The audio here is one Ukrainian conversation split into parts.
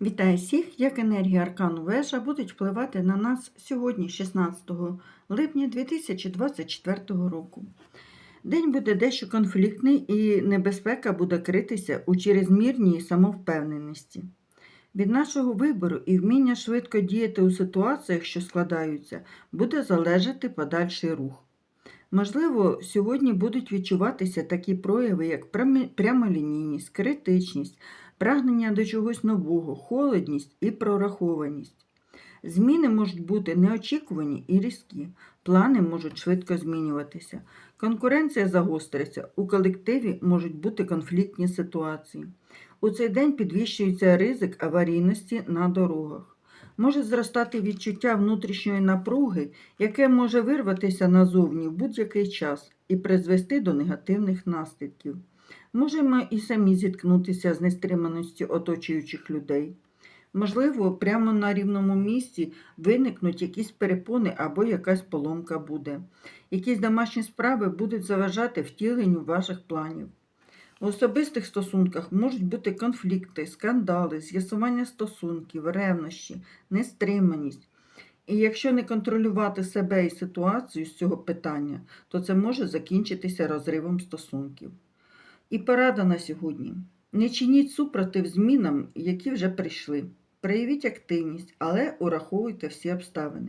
Вітаю всіх! Як енергія аркану вежа будуть впливати на нас сьогодні, 16 липня 2024 року. День буде дещо конфліктний і небезпека буде критися у черезмірній самовпевненості. Від нашого вибору і вміння швидко діяти у ситуаціях, що складаються, буде залежати подальший рух. Можливо, сьогодні будуть відчуватися такі прояви, як прямолінійність, критичність, прагнення до чогось нового, холодність і прорахованість. Зміни можуть бути неочікувані і різкі, плани можуть швидко змінюватися, конкуренція загостриться, у колективі можуть бути конфліктні ситуації. У цей день підвищується ризик аварійності на дорогах. Може зростати відчуття внутрішньої напруги, яке може вирватися назовні в будь-який час і призвести до негативних наслідків. Можемо і самі зіткнутися з нестриманістю оточуючих людей. Можливо, прямо на рівному місці виникнуть якісь перепони або якась поломка буде. Якісь домашні справи будуть заважати втіленню ваших планів. У особистих стосунках можуть бути конфлікти, скандали, з'ясування стосунків, ревнощі, нестриманість. І якщо не контролювати себе і ситуацію з цього питання, то це може закінчитися розривом стосунків. І порада на сьогодні. Не чиніть супротив змінам, які вже прийшли. Проявіть активність, але ураховуйте всі обставини.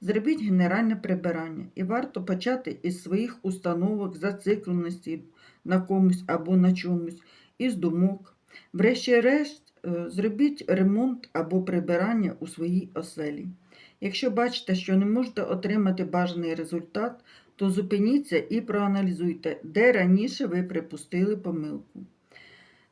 Зробіть генеральне прибирання і варто почати із своїх установок, зацикленості на комусь або на чомусь, із думок. Врешті-решт, е, зробіть ремонт або прибирання у своїй оселі. Якщо бачите, що не можете отримати бажаний результат, то зупиніться і проаналізуйте, де раніше ви припустили помилку.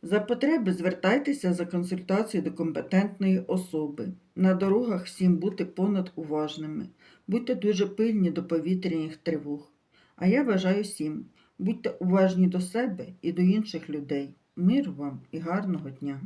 За потреби звертайтеся за консультацією до компетентної особи. На дорогах всім бути понад уважними. Будьте дуже пильні до повітряних тривог. А я бажаю всім, будьте уважні до себе і до інших людей. Миру вам і гарного дня!